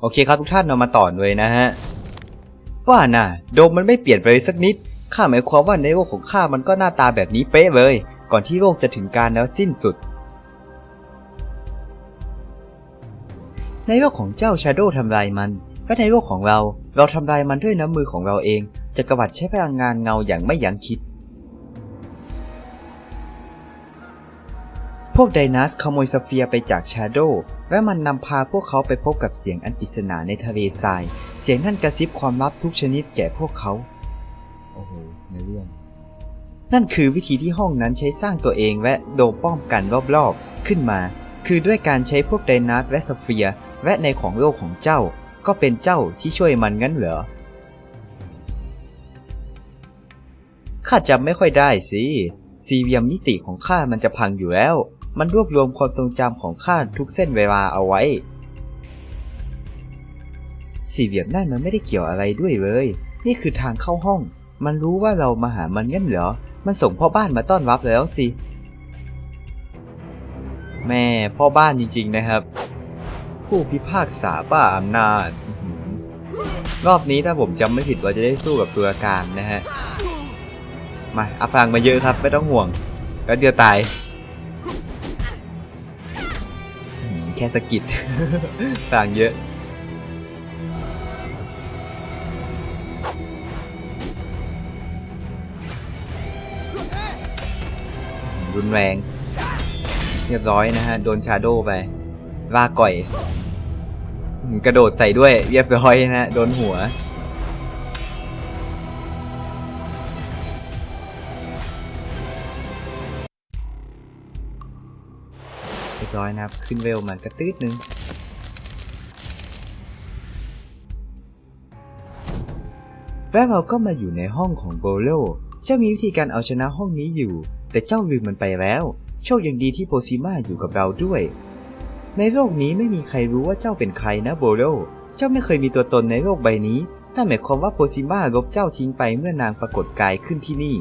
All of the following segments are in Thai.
โอเคครับทุกท่านเรามาต่อเลยนะฮะ ว่าน่ะ โดมมันไม่เปลี่ยนไปเลยสักนิด ข้าหมายความว่าในโลกของข้ามันก็หน้าตาแบบนี้เป๊ะเลย ก่อนที่โลกจะถึงการแล้วสิ้นสุด ในโลกของเจ้าชาโดทำลายมันและในโลกของเรา เราทำลายมันด้วยน้ำมือของเราเองจักรวรรดิใช้พลังงานเงาอย่างไม่ยั้งคิด พวกไดนัสขโมยสเฟียร์ไปจากชาโดและมันนำพาพวกเขาไปพบกับเสียงอันปริศนาในทะเลทราย เสียงนั่นกระซิบความลับทุกชนิดแก่พวกเขา โอ้โหในเรื่อง นั่นคือวิธีที่ห้องนั้นใช้สร้างตัวเองและโดมป้องกันรอบๆ ขึ้นมา คือด้วยการใช้พวกไดนัสและสเฟียร์และในของโลกของเจ้า ก็เป็นเจ้าที่ช่วยมันงั้นเหรอ ข้าจำไม่ค่อยได้สิ สี่เหลี่ยมมิติของข้ามันจะพังอยู่แล้ว มันรวบรวมความทรงจำของข้าทุกเส้นเวลาเอาไว้ สี่เหลี่ยมนั่นมันไม่ได้เกี่ยวอะไรด้วยเลย นี่คือทางเข้าห้อง มันรู้ว่าเรามาหามันงั้นเหรอ มันส่งพ่อบ้านมาต้อนรับแล้วสิ แม่พ่อบ้านจริงๆนะครับ ผู้พิพากษาบ้าอำนาจ รอบนี้ถ้าผมจำไม่ผิดว่าจะได้สู้กับตัวการนะฮะ มาอาพลังมาเยอะครับไม่ต้องห่วงแล้วเดียวตาย แค่สกิดต่างเยอะ รุนแรง เรียบร้อยนะฮะ โดนชาโดไป ว่าก่อย กระโดดใส่ด้วย เรียบร้อยนะฮะโดนหัว ร้อยนะครับ ขึ้นเวลมันกระตืดนึงแล้วเราก็มาอยู่ในห้องของโบโล เจ้ามีวิธีการเอาชนะห้องนี้อยู่ แต่เจ้าลืมมันไปแล้ว โชคยังดีที่โพซิมาอยู่กับเราด้วย ในโลกนี้ไม่มีใครรู้ว่าเจ้าเป็นใครนะโบโล เจ้าไม่เคยมีตัวตนในโลกใบนี้นั่นหมายความว่าโพซิมาลบเจ้าทิ้งไปเมื่อนางปรากฏกายขึ้นที่นี่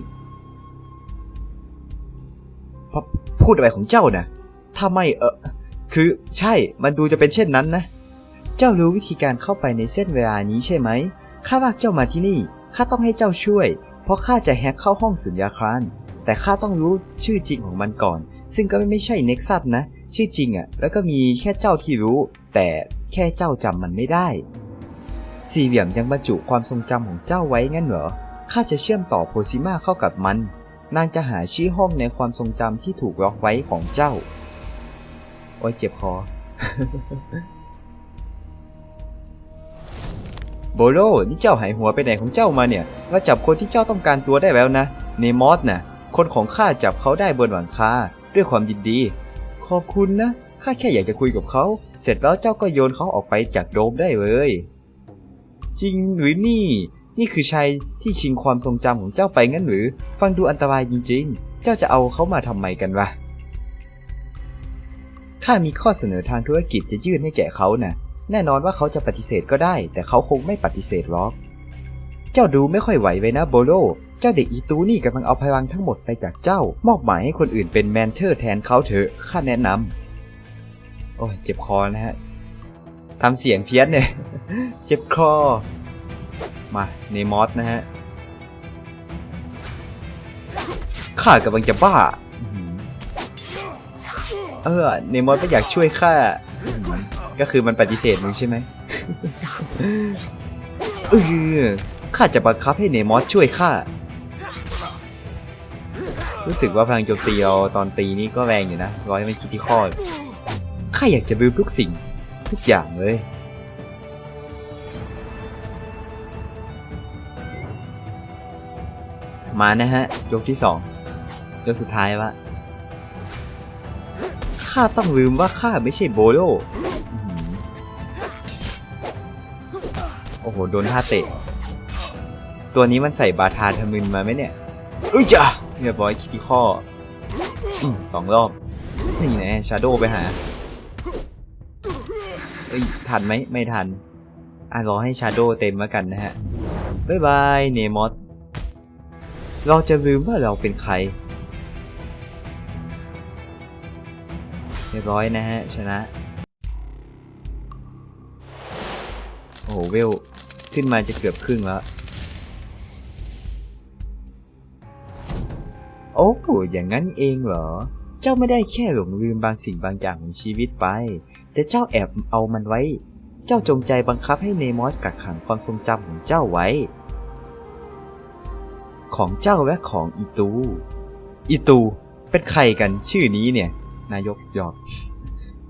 พพูดอะไรของเจ้านะ ถ้าไม่เออคือใช่มันดูจะเป็นเช่นนั้นนะ เจ้ารู้วิธีการเข้าไปในเส้นเวลานี้ใช่ไหมข้าว่าเจ้ามาที่นี่ข้าต้องให้เจ้าช่วย เพราะข้าจะแฮกเข้าห้องสุญญาคารแต่ข้าต้องรู้ชื่อจริงของมันก่อน ซึ่งก็ไม่ใช่เน็กซัสนะ ชื่อจริงอะ่ะ แล้วก็มีแค่เจ้าที่รู้ แต่แค่เจ้าจำมันไม่ได้ สี่เหลี่ยมยังบรรจุความทรงจำของเจ้าไว้งั้นเหรอข้าจะเชื่อมต่อโพซิมาเข้ากับมัน นางจะหาชื่อห้องในความทรงจำที่ถูกล็อกไว้ของเจ้า โอ้ยเจ็บคอ โบโลนี่เจ้าหายหัวไปไหนของเจ้ามาเนี่ยเราจับคนที่เจ้าต้องการตัวได้แล้วนะเนมอสน่ะ คนของข้าจับเขาได้บนหลังคาด้วยความยินดี ขอบคุณนะข้าแค่อยากจะคุยกับเขา เสร็จแล้วเจ้าก็โยนเขาออกไปจากโดมได้เลย จริงหรือนี่ นี่คือชายที่ชิงความทรงจำของเจ้าไปงั้นหรือ ฟังดูอันตรายจริง ๆ เจ้าจะเอาเขามาทำไมกันวะ ข้ามีข้อเสนอทางธุรกิจจะยื่นให้แก่เขานะ่ะ แน่นอนว่าเขาจะปฏิเสธก็ได้ แต่เขาคงไม่ปฏิเสธหรอก เจ้าดูไม่ค่อยไหวเลยนะโบโล เจ้าเด็กอีตูนี่กำลังเอาพลังทั้งหมดไปจากเจ้า มอบหมายให้คนอื่นเป็นแมนเทอร์แทนเขาเถอะ ข้าแนะนำ โอ้ยเจ็บคอนะฮะทำเสียงเพี้ยนเนี่ย เจ็บคอ มาเนมอสนะฮะ ข้ากำลังจะบ้า เออเนมอสไม่อยากช่วยข้าอื้อหือก็คือมันปฏิเสธมึงใช่ไหมเออข้าจะบังคับให้เนมอสช่วยข้ารู้สึกว่าพลังโจมตีเราตอนตีนี่ก็แรงอยู่นะร้อยไม่คิดที่ข้อข้าอยากจะลืมทุกสิ่งทุกอย่างเลยมานะฮะ ยกที่สองยกสุดท้ายวะ ข้าต้องลืมว่าข้าไม่ใช่โบโลโอ้โห โดนท่าเตะ ตัวนี้มันใส่บาทาทมึนมาไหมเนี่ยเอ้ยจ้ะเรียบร้อยคิดที่ข้ออสองรอบ นี่แน่ชาโดไปหาเอ้ยทันไหมไม่ทัน อะรอให้ชาโดเต็มแล้วกันนะฮะ บ๊ายบาย เนมอสเราจะลืมว่าเราเป็นใคร รียบร้อยนะฮะ ชนะ โอ้โห เวล ขึ้นมาจะเกือบครึ่งแล้ว โอ้โหอย่างนั้นเองเหรอ เจ้าไม่ได้แค่หลงลืมบางสิ่งบางอย่างของชีวิตไป แต่เจ้าแอบเอามันไว้ เจ้าจงใจบังคับให้เนมอสกักขังความทรงจำของเจ้าไว้ ของเจ้าและของอีตู อีตู เป็นใครกันชื่อนี้เนี่ย นายกหยอก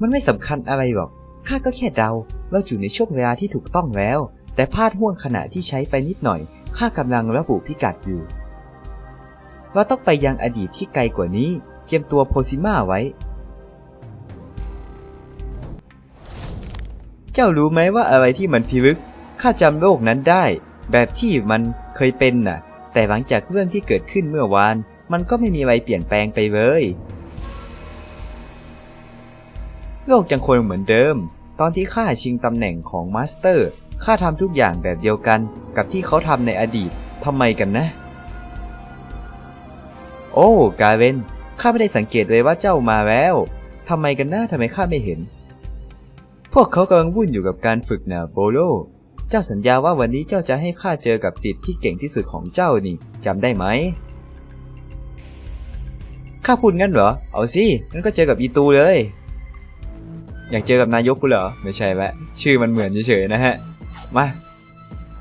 มันไม่สำคัญอะไรหรอก ข้าก็แค่เดาเราอยู่ในช่วงเวลาที่ถูกต้องแล้ว แต่พลาดห่วงขณะที่ใช้ไปนิดหน่อย ข้ากำลังระบุพิกัดอยู่ ว่าต้องไปยังอดีตที่ไกลกว่านี้ เตรียมตัวโพซิมาไว้ เจ้ารู้ไหมว่าอะไรที่มันพิลึก ข้าจำโลกนั้นได้ แบบที่มันเคยเป็นน่ะ แต่หลังจากเรื่องที่เกิดขึ้นเมื่อวาน มันก็ไม่มีอะไรเปลี่ยนแปลงไปเลย โลกยังคงเหมือนเดิม ตอนที่ข้าชิงตำแหน่งของมาสเตอร์ข้าทำทุกอย่างแบบเดียวกัน กับที่เขาทำในอดีตทำไมกันนะ โอ้กาเวนข้าไม่ได้สังเกตเลยว่าเจ้ามาแล้วทำไมกันนะทำไมข้าไม่เห็น พวกเขากำลังวุ่นอยู่กับการฝึกนะโบโลเจ้าสัญญาว่าวันนี้เจ้าจะให้ข้าเจอกับสิทธิ์ที่เก่งที่สุดของเจ้านี่จำได้ไหมข้าพูดงั้นเหรอ เอาสิงั้นก็เจอกับอีตูเลย อยากเจอกับนายกกูเหรอ ไม่ใช่แวะ ชื่อมันเหมือนเฉยๆนะฮะ มา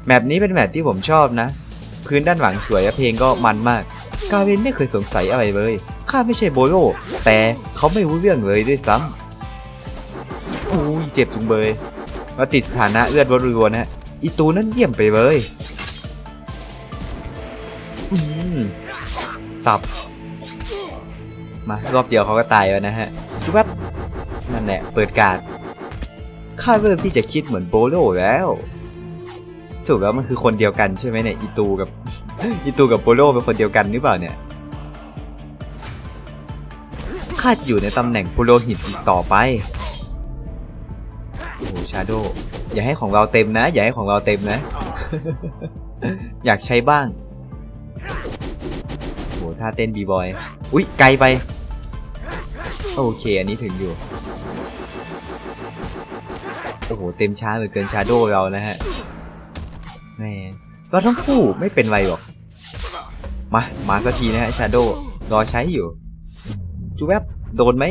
แมปนี้เป็นแมปที่ผมชอบนะ พื้นด้านหลังสวยและเพลงก็มันมาก กาเวนไม่เคยสงสัยอะไรเลย ข้าไม่ใช่โบโลแต่เขาไม่รู้เรื่องเลยด้วยซ้ำอุ้ยเจ็บจุงเบยมาติดสถานะเลือดรัวๆนะฮะอีตูนั่นเยี่ยมไปเลยอืมสับ มารอบเดียวเขาก็ตายแล้วนะฮะจุ๊บ นั่นแหละเปิดการ์ดข้าเริ่มที่จะคิดเหมือนโบโลแล้วสรุปแล้วมันคือคนเดียวกันใช่ไหมเนี่ยอีตูกับอีตูกับโบโลเป็นคนเดียวกันหรือเปล่าเนี่ยข้าจะอยู่ในตำแหน่งปุโรหิตอีกต่อไปโอ้ชาโดอย่าให้ของเราเต็มนะ อย่าให้ของเราเต็มนะ อยากใช้บ้างโหท่าเต้นบีบอย อุ๊ยไกลไป โอเค อันนี้ถึงอยู่ โอ้โห เต็มช้าเหลือเกินชาโดเรานะฮะแหม่เราทั้งคู่ไม่เป็นไรหรอก มา มาสักทีนะฮะชาโดรอใช้อยู่ จูแวบโดนไหม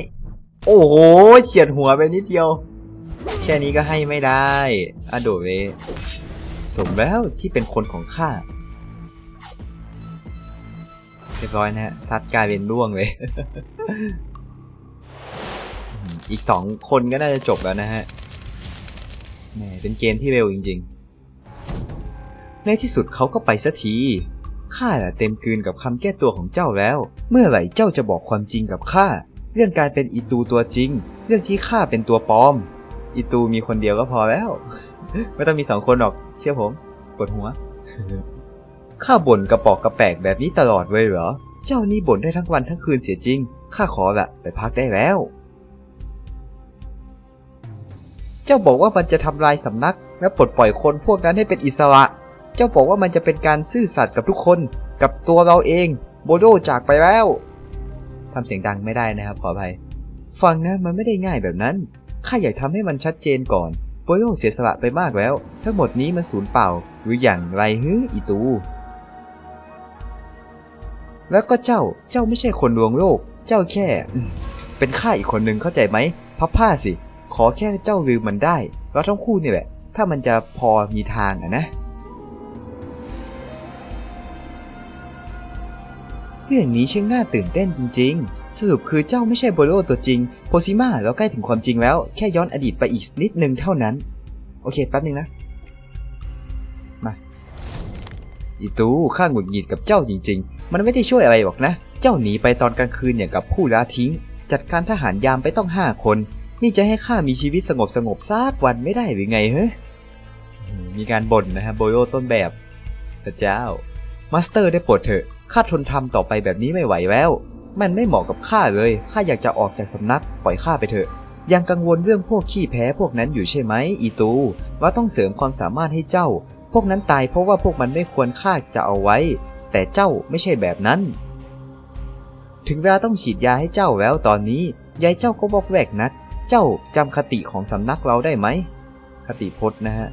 โอ้โห เฉียดหัวไปนิดเดียว แค่นี้ก็ให้ไม่ได้อะโดเวสมแล้วที่เป็นคนของข้าเรียบร้อยนะฮะซัดกลายเป็นร่วงเลย อีกสองคนก็น่าจะจบแล้วนะฮะ แหมเป็นเกมที่เร็วจริงๆ ในที่สุดเขาก็ไปสักทีข้าเต็มกืนกับคำแก้ตัวของเจ้าแล้ว เมื่อไหร่เจ้าจะบอกความจริงกับข้าเรื่องการเป็นอีตูตัวจริง เรื่องที่ข้าเป็นตัวปลอม อีตูมีคนเดียวก็พอแล้ว ไม่ต้องมีสองคนหรอก เชื่อผมปวดหัวข้าบ่นกระปอกกระแปกแบบนี้ตลอดเลยเหรอ เจ้านี่บ่นได้ทั้งวันทั้งคืนเสียจริง ข้าขอละไปพักได้แล้ว เจ้าบอกว่ามันจะทำลายสำนัก และปลดปล่อยคนพวกนั้นให้เป็นอิสระ เจ้าบอกว่ามันจะเป็นการซื่อสัตย์กับทุกคน กับตัวเราเอง โบโดจากไปแล้วทำเสียงดังไม่ได้นะครับขออภัย ฟังนะมันไม่ได้ง่ายแบบนั้น ข้าอยากทำให้มันชัดเจนก่อน โบโดเสียสละไปมากแล้ว ทั้งหมดนี้มันสูญเปล่า หรืออย่างไรฮึอีตู แล้วก็เจ้า เจ้าไม่ใช่คนลวงโลก เจ้าแค่ เป็นข้าอีกคนหนึ่งเข้าใจไหม พับผ้าสิ ขอแค่เจ้าลืมมันได้ เราทั้งคู่นี่แหละ ถ้ามันจะพอมีทางอะนะเรื่องนี้ช่างน่าตื่นเต้นจริง ๆ สรุปคือเจ้าไม่ใช่โบโลตัวจริง โพซิมาแล้วใกล้ถึงความจริงแล้ว แค่ย้อนอดีตไปอีกนิดนึงเท่านั้น โอเคแป๊บนึงนะ มาอีตูข้าหงุดหงิดกับเจ้าจริง ๆ มันไม่ได้ช่วยอะไรหรอกนะ เจ้าหนีไปตอนกลางคืนอย่างกับผู้ละทิ้ง จัดการทหารยามไปต้องห้าคน นี่จะให้ข้ามีชีวิตสงบสงบๆสักวันไม่ได้หรือไงเฮ้ยมีการบ่นนะฮะโบโลต้นแบบพระเจ้า มาสเตอร์ได้โปรดเถอะข้าทนทำต่อไปแบบนี้ไม่ไหวแล้ว มันไม่เหมาะกับข้าเลยข้าอยากจะออกจากสำนักปล่อยข้าไปเถอะ ยังกังวลเรื่องพวกขี้แพ้พวกนั้นอยู่ใช่ไหมอีตู ว่าต้องเสริมความสามารถให้เจ้า พวกนั้นตายเพราะว่าพวกมันไม่ควรข้าจะเอาไว้ แต่เจ้าไม่ใช่แบบนั้น ถึงเวลาต้องฉีดยาให้เจ้าแล้วตอนนี้ยายเจ้าก็บอกแวกนัก เจ้าจำคติของสำนักเราได้ไหม คติพจน์นะฮะ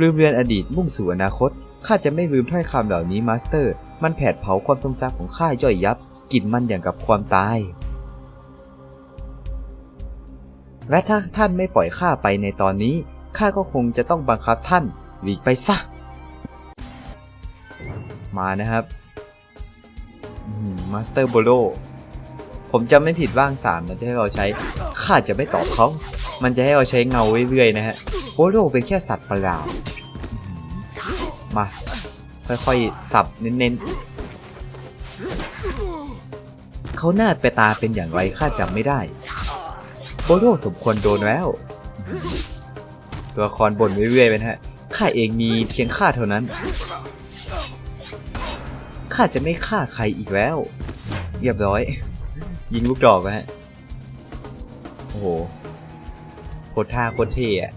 ลืมเรียนอดีตมุ่งสู่อนาคต ข้าจะไม่ลืมถ้อยคำเหล่านี้มาสเตอร์ มันแผดเผาความทรงจำของข้าย่อยยับ กินมันอย่างกับความตาย และถ้าท่านไม่ปล่อยข้าไปในตอนนี้ ข้าก็คงจะต้องบังคับท่านหลีกไปซะ มานะครับ มาสเตอร์โบโล ผมจำไม่ผิดว่างสามมันจะให้เราใช้ข้าจะไม่ตอบเขา มันจะให้เราใช้เงาเรื่อยๆนะฮะโบโลเป็นแค่สัตว์ประหลาดมา ค่อยๆ สับเน้นๆ เขาหน้าไปตาเป็นอย่างไรข้าจำไม่ได้โบโลสมควรโดนแล้ว ตัวละครบ่นเรื่อยๆไปนะฮะข้าเองมีเพียงข้าเท่านั้นข้าจะไม่ฆ่าใครอีกแล้ว เรียบร้อย ยิงลูกดอกนะฮะ โอ้โห โคตรท่าโคตรเท่อะ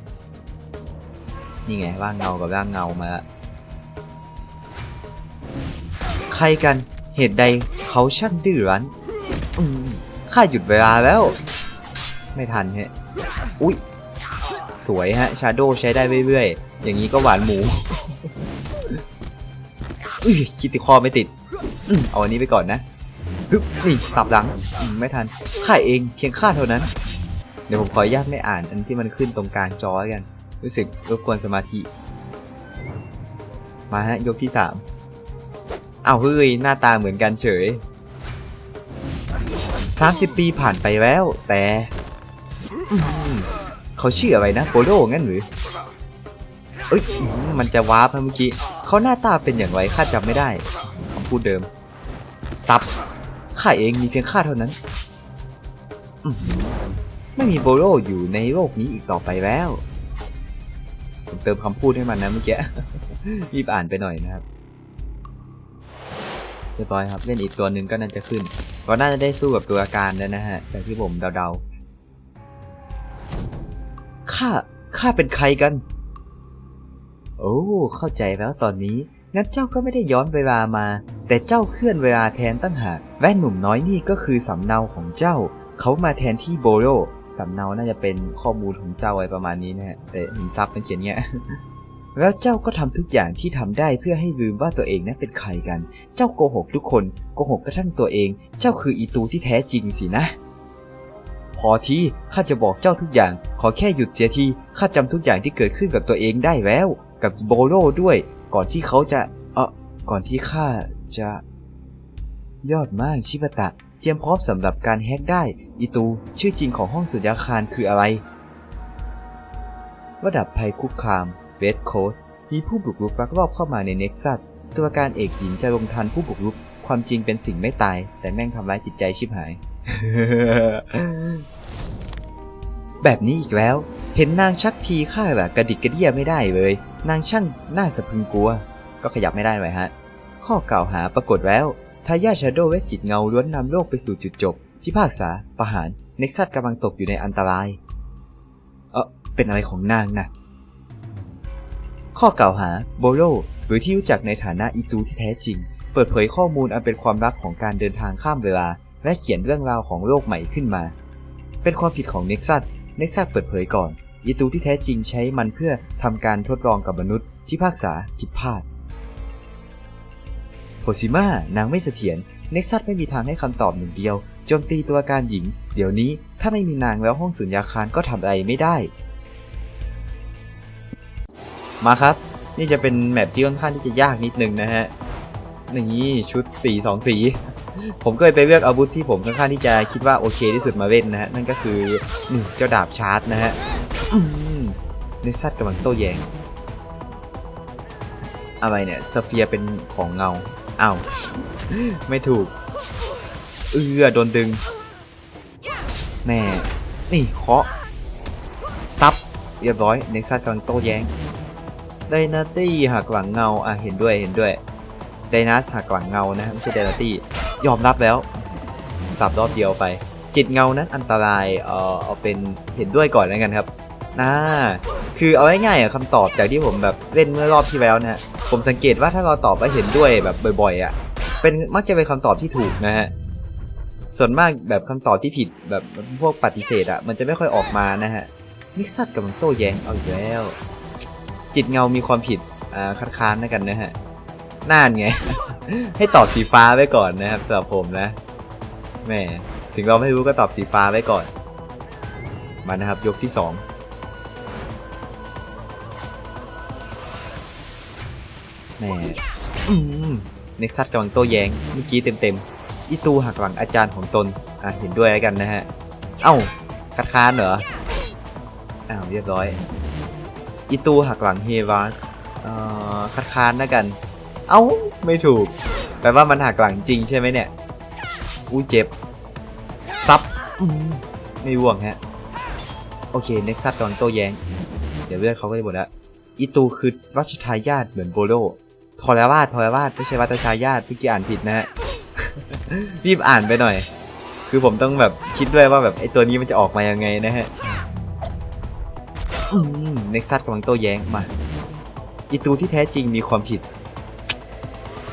นี่ไงร่างเงากับร่างเงามาละใครกันเหตุใดเขาช่างดื้อรั้นอืมข้าหยุดเวลาแล้ว ไม่ทันฮะ อุ้ย สวยฮะ ชาโดใช้ได้เรื่อยๆ อย่างนี้ก็หวานหมูอุ้ยคิดติคอไม่ติดอเอาอันนี้ไปก่อนนะ ฮึบนี่สับหลังอืมไม่ทันข้าเองเพียงข้าเท่านั้น เดี๋ยวผมขออนุญาตไม่อ่าน อันที่มันขึ้นตรงกลางจอแล้วกัน รู้สึกรบกวนสมาธิ มาฮะยกที่สามเอ้าเฮ้ยหน้าตาเหมือนกันเฉย 30 ปีผ่านไปแล้วแต่อืมเขาชื่ออะไรนะโปโลงั้นหรือ เอ้ยอืมมันจะวาร์ปนะเมื่อกี้เขาหน้าตาเป็นอย่างไรข้าจำไม่ได้คำพูดเดิม ซับ ข้าเองมีเพียงข้าเท่านั้น ไม่มีโบโลอยู่ในโลกนี้อีกต่อไปแล้วผมเติมคำพูดให้มันนะเมื่อกี้รีบอ่านไปหน่อยนะครับเรียบร้อยครับเล่นอีกตัวหนึ่งก็น่าจะขึ้นก็น่าจะได้สู้กับตัวอาการแล้วนะฮะจากที่ผมเดาๆข้าข้าเป็นใครกัน โอ้เข้าใจแล้วตอนนี้งั้นเจ้าก็ไม่ได้ย้อนเวลามา แต่เจ้าเคลื่อนเวลาแทนตั้งหากแว่นหนุ่มน้อยนี่ก็คือสำเนาของเจ้า เขามาแทนที่โบโรสำเนาน่าจะเป็นข้อมูลของเจ้าอะไรประมาณนี้นะฮะแต่หินซับมันเขียนเงี้ยแล้วเจ้าก็ทำทุกอย่างที่ทำได้เพื่อให้ลืมว่าตัวเองนั้นเป็นใครกัน เจ้าโกหกทุกคนโกหกกระทั่งตัวเอง เจ้าคืออีตูที่แท้จริงสินะ พอทีข้าจะบอกเจ้าทุกอย่าง ขอแค่หยุดเสียทีข้าจำทุกอย่างที่เกิดขึ้นกับตัวเองได้แล้ว กับโบโลด้วย ก่อนที่เขาจะเออก่อนที่ข้า จะ ยอดมากชิบะตะ เตรียมพร้อมสำหรับการแฮกได้อีตู ชื่อจริงของห้องสุญญาคารคืออะไร ระดับภัยคุกคามเวสโคสมีผู้บุกรุกลักลอบเข้ามาในเน็กซัสตัวการเอกหญิงจะลงทันผู้บุกรุก ความจริงเป็นสิ่งไม่ตาย แต่แม่งทำร้ายจิตใจชิบหาย แบบนี้อีกแล้ว เห็นนางชักทีข้าแบบกระดิกกระเดียไม่ได้เลย นางช่างน่าสะพึงกลัว ก็ขยับไม่ได้ไหมฮะ ข้อกล่าวหาปรากฏแล้วทายาทชาโดว์เวทจิตเงาล้วนนำโลกไปสู่จุดจบ พิพากษา ประหาร เน็กซัสกำลังตกอยู่ในอันตราย เออเป็นอะไรของนางนะข้อกล่าวหาโบโลหรือที่รู้จักในฐานะอีตูที่แท้จริง เปิดเผยข้อมูลอันเป็นความลับของการเดินทางข้ามเวลา และเขียนเรื่องราวของโลกใหม่ขึ้นมา เป็นความผิดของเน็กซัสเน็กซัสเปิดเผยก่อนอีตูที่แท้จริงใช้มันเพื่อทำการทดลองกับมนุษย์ พิพากษาผิดพลาด โพซิมานางไม่เสถียรเน็กซัสไม่มีทางให้คำตอบหนึ่งเดียวโจมตีตัวการหญิง เดี๋ยวนี้ถ้าไม่มีนางแล้วห้องสุญญาคารก็ทำอะไรไม่ได้ มาครับ นี่จะเป็นแมปที่ค่อนข้างที่จะยากนิดนึงนะฮะนี่ชุดสีสองสี ผมก็เลยไปเลือกอาวุธที่ผมค่อนข้างที่จะคิดว่าโอเคที่สุดมาเล่นนะฮะนั่นก็คือนี่เจ้าดาบชาร์จนะฮะอืมเนซัตกำลังโต้แยงอะไรเนี่ยสเฟียเป็นของเงา อ้าว ไม่ถูก เอือโดนดึง แม่ นี่เคาะซับ เรียบร้อย เน็กซัสกำลังโต้แย้ง ไดนาตี้หักหลังเงา อะ เห็นด้วย เห็นด้วย ไดนัสหักหลังเงานะ ไม่ใช่ไดนาตี้ ยอมรับแล้ว สับรอบเดียวไป จิตเงานั้นอันตราย เออเอาเป็นเห็นด้วยก่อนแล้วกันครับน่า คือเอาง่ายๆอะคำตอบจากที่ผมแบบเล่นเมื่อรอบที่แล้วนะฮะผมสังเกตว่าถ้าเราตอบว่าเห็นด้วยแบบบ่อยๆอะเป็นมักจะเป็นคำตอบที่ถูกนะฮะส่วนมากแบบคำตอบที่ผิดแบบพวกปฏิเสธอะมันจะไม่ค่อยออกมานะฮะนิกซัตกำลังโต้แย้งเอาอีกแล้ว จิตเงามีความผิดอ่าคัดค้านนะกันนะฮะน่านไง ให้ตอบสีฟ้าไว้ก่อนนะครับสำหรับผมนะแหมถึงเราไม่รู้ก็ตอบสีฟ้าไว้ก่อน มานะครับยกที่สอง แหมอืมเน็กซัสกำลังโต้แย้งเมื่อกี้เต็มๆอีตูหักหลังอาจารย์ของตนอะเห็นด้วยแล้วกันนะฮะ เอ้าคัดค้านเหรออ้าวเรียบร้อยอีตูหักหลังเฮวาสเอ่อคัดค้านนะกัน เอ้าไม่ถูกแปลว่ามันหักหลังจริงใช่ไหมเนี่ยอู้เจ็บซับไม่ร่วงฮะโอเคเน็กซัสกำลังโต้แย้ง เดี๋ยวเลือดเขาก็จะหมดแล้วอีตูคือรัชทายาทเหมือนโบโล ทรวาสทรวาสไม่ใช่วัตชายาทเมื่กี้อ่านผิดนะฮะ รีบอ่านไปหน่อย คือผมต้องแบบคิดด้วยว่าแบบไอตัวนี้มันจะออกมายังไงนะฮะเน็กซัสกำลังโต้แย้งมา อีตูที่แท้จริงมีความผิด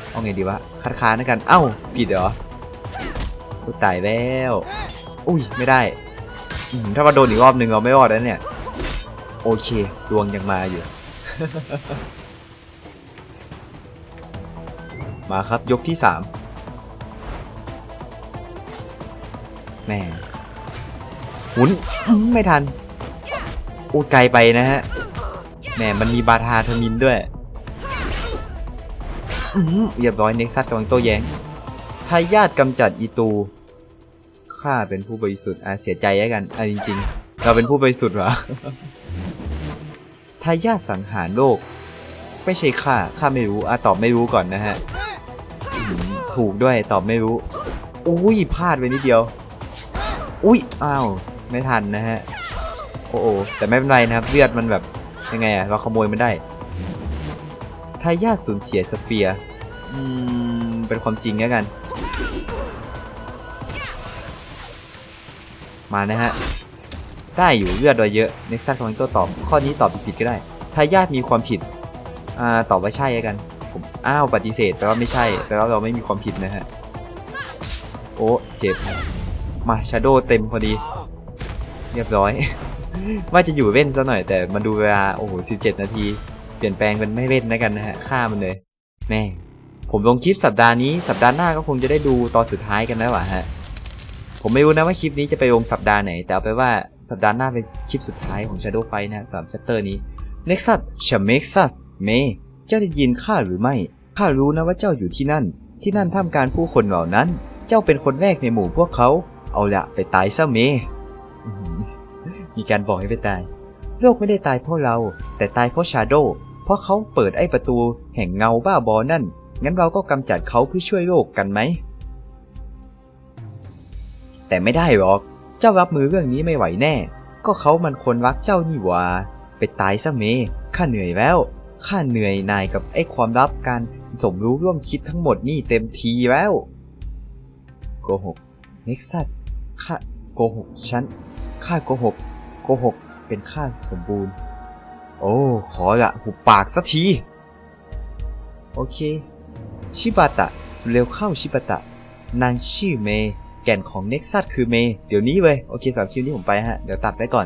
เอาไงดีวะคัดค้านกัน เอ้า ผิดเหรอกูตายแล้ว อุ้ย ไม่ได้ ถ้ามาโดนอีกรอบหนึ่งเราไม่รอดแล้วเนี่ย โอเค ดวงยังมาอยู่ มาครับยกที่สามแม่หุนไม่ทันโอ้ไกลไปนะฮะแหมมันมีบาทาเทอร์มินด้วยอื้อเรียบร้อยเน็กซัสกำลังโต้แย้งทายาทกำจัดอีตูข้าเป็นผู้บริสุทธิ์อะเสียใจแล้วกันอะจริง ๆ เราเป็นผู้บริสุทธิ์เหรอทายาทสังหารโลก ไม่ใช่ข้าข้าไม่รู้อะตอบไม่รู้ก่อนนะฮะ ถูกด้วยตอบไม่รู้ อุ้ยพลาดไปนิดเดียว อุ้ยอ้าวไม่ทันนะฮะ โอ้โอแต่ไม่เป็นไรนะครับ เลือดมันแบบยังไงอะเราขโมยมันได้ทายาทสูญเสียสเปียร์อืมเป็นความจริงแล้วกัน มานะฮะได้อยู่เลือดเราเยอะเน็กซัสกำลังโต้ตอบ ข้อนี้ตอบผิดก็ได้ทายาทมีความผิด อ่า ตอบว่าใช่แล้วกัน อ้าวปฏิเสธแปลว่าไม่ใช่แปลว่าเราไม่มีความผิดนะฮะ โอ้เจ็บ มาชาโดเต็มพอดี เรียบร้อย ว่าจะอยู่เว้นซะหน่อยแต่มาดูเวลาโอ้โห17นาที เปลี่ยนแปลงเป็นไม่เว้นนะกันนะฮะฆ่ามันเลย แม่ผมลงคลิปสัปดาห์นี้สัปดาห์หน้าก็คงจะได้ดูตอนสุดท้ายกันแล้วอะฮะผมไม่รู้นะว่าคลิปนี้จะไปลงสัปดาห์ไหน แต่เอาไปว่าสัปดาห์หน้าเป็นคลิปสุดท้ายของ Shadow Fight นะฮะสำหรับชัตเตอร์นี้ Nexus ช m e x u s เม เจ้าได้ยินข้าหรือไม่ ข้ารู้นะว่าเจ้าอยู่ที่นั่น ที่นั่นท่ามกลารผู้คนเหล่านั้น เจ้าเป็นคนแรกในหมู่พวกเขา เอาละไปตายซะเม มีการบอกให้ไปตาย โลกไม่ได้ตายเพราะเรา แต่ตายเพราะชาโด เพราะเขาเปิดไอ้ประตูแห่งเงาบ้าบอนั่น งั้นเราก็กำจัดเขาเพื่อช่วยโลกกันไหม แต่ไม่ได้หรอก เจ้ารับมือเรื่องนี้ไม่ไหวแน่ ก็เขามันคนรักเจ้านี่หว่า ไปตายซะเม ข้าเหนื่อยแล้ว ข้าเหนื่อยนายกับไอ้ความลับการสมรู้ร่วมคิดทั้งหมดนี่เต็มทีแล้วโกหกเน็กซัสข้าโกหกฉันข้าโกหกโกหกเป็นข้าสมบูรณ์ โอ้ ขอละหุบปากสักที โอเค ชิบาตะ เร็วเข้าชิบาตะ นางชื่อเม แก่นของเน็กซัสคือเม เดี๋ยวนี้เว้ย โอเคสำหรับคลิปนี้ผมไปฮะ เดี๋ยวตัดไว้ก่อน